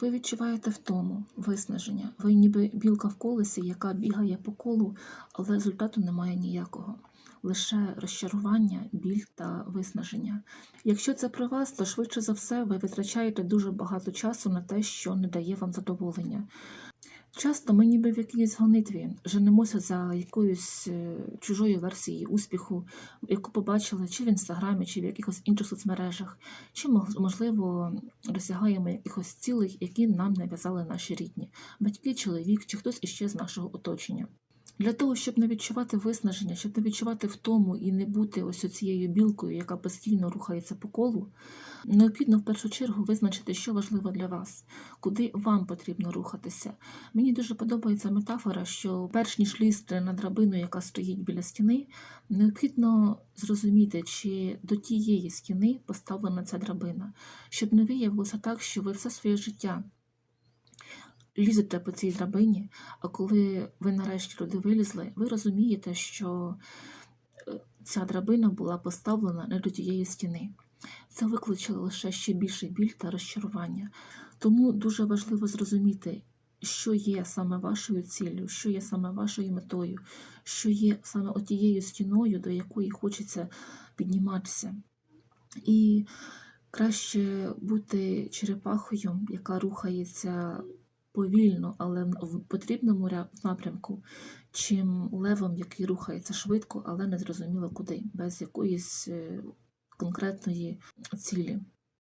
Ви відчуваєте втому, виснаження. Ви ніби білка в колесі, яка бігає по колу, але результату немає ніякого. Лише розчарування, біль та виснаження. Якщо це про вас, то швидше за все ви витрачаєте дуже багато часу на те, що не дає вам задоволення. Часто ми ніби в якійсь гонитві женемося за якоюсь е, чужою версією успіху, яку побачили чи в інстаграмі, чи в якихось інших соцмережах, чи можливо досягаємо якихось цілей, які нам нав'язали наші рідні, батьки, чоловік чи хтось іще з нашого оточення. Для того, щоб не відчувати виснаження, щоб не відчувати втому і не бути ось цією білкою, яка постійно рухається по колу, необхідно в першу чергу визначити, що важливо для вас, куди вам потрібно рухатися. Мені дуже подобається метафора, що перш ніж лізти на драбину, яка стоїть біля стіни, необхідно зрозуміти, чи до тієї стіни поставлена ця драбина, щоб не виявилося так, що ви все своє життя лізете по цій драбині, а коли ви нарешті туди вилізли, ви розумієте, що е, ця драбина була поставлена не до тієї стіни. Це викличе лише ще більший біль та розчарування. Тому дуже важливо зрозуміти, що є саме вашою ціллю, що є саме вашою метою, що є саме отією стіною, до якої хочеться підніматися. І краще бути черепахою, яка рухається повільно, але в- потрібному ря- напрямку, чим левом, який рухається швидко, але не зрозуміло куди, без якоїсь е, конкретної цілі.